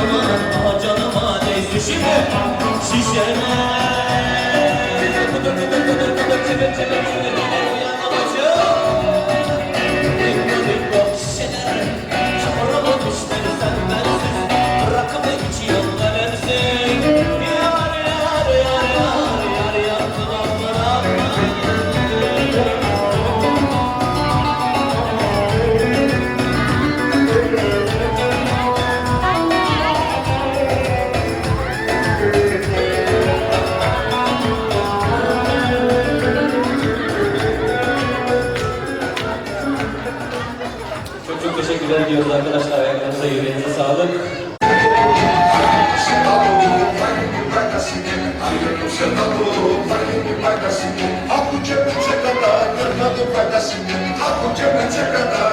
ah canıma değsin şimdi şişene Çok teşekkürler diyoruz arkadaşlar. Ayaklarınıza yüreğinize sağlık. Aku cebece kadar, kırmadı faydasını. Aku cebece kadar,